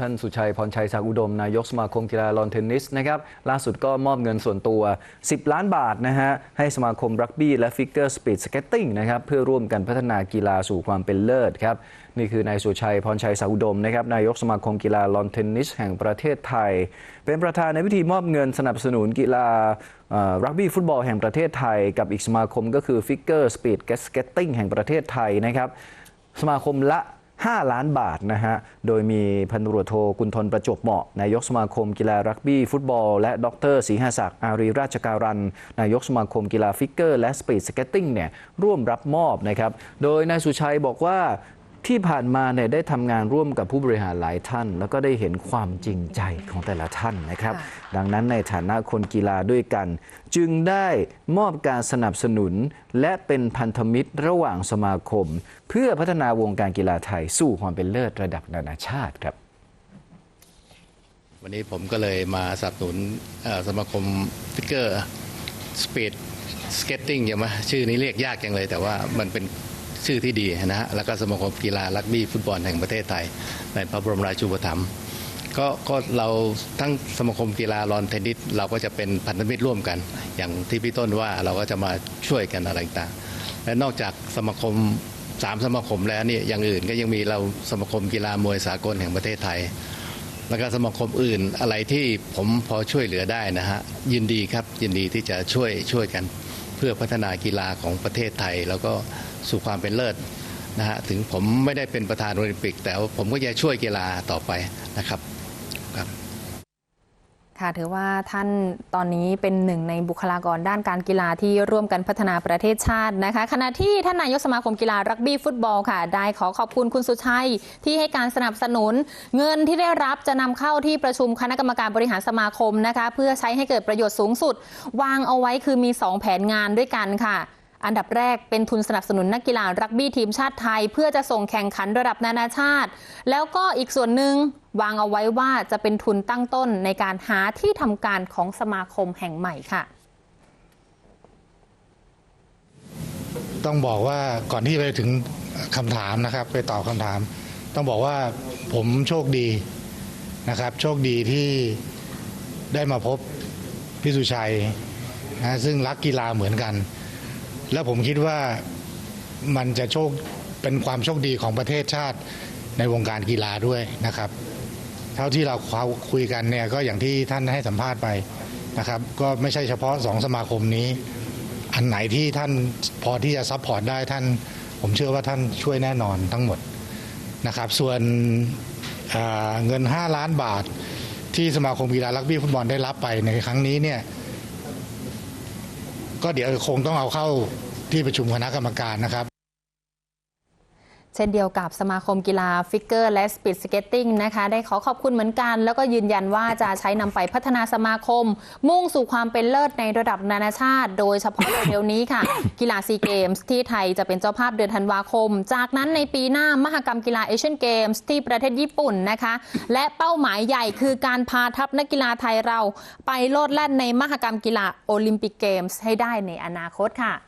ท่านสุชัยพรชัยศักอุดม นายกสมาคมกีฬาลอนเทนนิสนะครับล่าสุดก็มอบเงินส่วนตัว 10 ล้านบาทนะฮะให้สมาคมรักบี้และฟิกเกอร์สปีดสเก็ตติ้งนะครับเพื่อร่วมกันพัฒนากีฬาสู่ความเป็นเลิศครับนี่คือนายสุชัยพรชัยศักอุดมนะครับนายกสมาคมกีฬาลอนเทนนิสแห่งประเทศไทย เป็นประธานในพิธีมอบเงินสนับสนุนกีฬารักบี้ฟุตบอลแห่งประเทศไทย กับอีกสมาคมก็คือฟิกเกอร์สปีดสเก็ตติ้งแห่งประเทศไทยนะครับสมาคมละ 5 ล้านบาทนะฮะ โดยมีพันตรวจโทกุลทนประจบเหมาะ นายกสมาคมกีฬารักบี้ฟุตบอล และดรศรีหศักดิ์อารีราชการัน นายกสมาคมกีฬาฟิกเกอร์ และสปีดสเก็ตติ้งเนี่ยร่วมรับมอบนะครับ โดยนายสุชัยบอกว่า ที่ผ่านมาเนี่ยได้ทำงานร่วมกับผู้บริหารหลายท่าน แล้วก็ได้เห็นความจริงใจของแต่ละท่านนะครับค่ะดังนั้นในฐานะคนกีฬาด้วยกัน จึงได้มอบการสนับสนุน และเป็นพันธมิตรระหว่างสมาคม เพื่อพัฒนาวงการกีฬาไทยสู่ความเป็นเลิศระดับนานาชาติครับ วันนี้ผมก็เลยมาสนับสนุนเอ่อสมาคมฟิกเกอร์สปีดสเก็ตติ้งใช่ไหมชื่อนี้เรียกยากจังเลย แต่ว่ามันเป็น ชื่อที่ดีนะฮะแล้วก็สมาคมกีฬารักบี้ฟุตบอลแห่งประเทศไทย ในพระบรมราชูปถัมภ์ก็ก็เราทั้งสมาคมกีฬาลอนเทนนิสเราก็จะเป็นพันธมิตรร่วมกัน อย่างที่พี่ต้นว่าเราก็จะมาช่วยกันอะไรต่างและนอกจากสมาคมสามสมาคมแล้วเนี่ยอย่างอื่นก็ยังมีเราสมาคมกีฬามวยสากลแห่งประเทศไทย แล้วก็สมาคมอื่นอะไรที่ผมพอช่วยเหลือได้นะฮะยินดีครับยินดีที่จะช่วยช่วยกัน เพื่อพัฒนากีฬาของประเทศไทย แล้วก็สู่ความเป็นเลิศนะฮะถึงผมไม่ได้เป็นประธานโอลิมปิก แต่ว่าผมก็จะช่วยกีฬาต่อไปนะครับครับ ค่ะถือว่าท่านตอนนี้เป็นหนึ่งในบุคลากรด้านการกีฬาที่ร่วมกันพัฒนาประเทศชาตินะคะ ขณะที่ท่านนายกสมาคมกีฬารักบี้ฟุตบอลค่ะ ได้ขอขอบคุณคุณสุชัยที่ให้การสนับสนุน เงินที่ได้รับจะนำเข้าที่ประชุมคณะกรรมการบริหารสมาคมนะคะ เพื่อใช้ให้เกิดประโยชน์สูงสุด วางเอาไว้คือมี 2 แผนงานด้วยกันค่ะ อันดับแรกเป็นทุนสนับสนุนนักกีฬารักบี้ทีมชาติไทย เพื่อจะส่งแข่งขันระดับนานาชาติ แล้วก็อีกส่วนหนึ่งวางเอาไว้ว่าจะเป็นทุนตั้งต้นในการหาที่ทำการของสมาคมแห่งใหม่ค่ะ ต้องบอกว่าก่อนที่ไปถึงคำถามนะครับ ไปตอบคำถาม ต้องบอกว่าผมโชคดีนะครับ โชคดีที่ได้มาพบพี่สุชัยนะซึ่งรักกีฬาเหมือนกัน แล้วผมคิดว่ามันจะโชคเป็นความโชคดีของประเทศชาติในวงการกีฬาด้วยนะครับ เท่าที่เราคุยกันเนี่ยก็อย่างที่ท่านให้สัมภาษณ์ไปนะครับ ก็ไม่ใช่เฉพาะสองสมาคมนี้ อันไหนที่ท่านพอที่จะซัพพอร์ตได้ท่าน ผมเชื่อว่าท่านช่วยแน่นอนทั้งหมดนะครับ ส่วนเเงิน 5 ล้านบาทที่สมาคมกีฬารักบี้ฟุตบอลได้รับไปในครั้งนี้เนี่ย ก็เดี๋ยวคงต้องเอาเข้าที่ประชุมคณะกรรมการนะครับ ช่นเดียวกับสมาคมกีฬาฟิกเกอร์และสปีดสเก็ตติ้งนะคะได้ขอขอบคุณเหมือนกัน แล้วก็ยืนยันว่าจะใช้นำไปพัฒนาสมาคม มุ่งสู่ความเป็นเลิศในระดับนานาชาติ โดยเฉพาะเร็วนี้ค่ะ กีฬาซีเกมส์ที่ไทยจะเป็นเจ้าภาพเดือนธันวาคม จากนั้นในปีหน้ามหกรรมกีฬาเอเชียนเกมส์ที่ประเทศญี่ปุ่นนะคะ และเป้าหมายใหญ่คือการพาทัพนักกีฬาไทยเรา ไปโลดแล่นในมหกรรมกีฬาโอลิมปิกเกมส์ให้ได้ในอนาคตค่ะ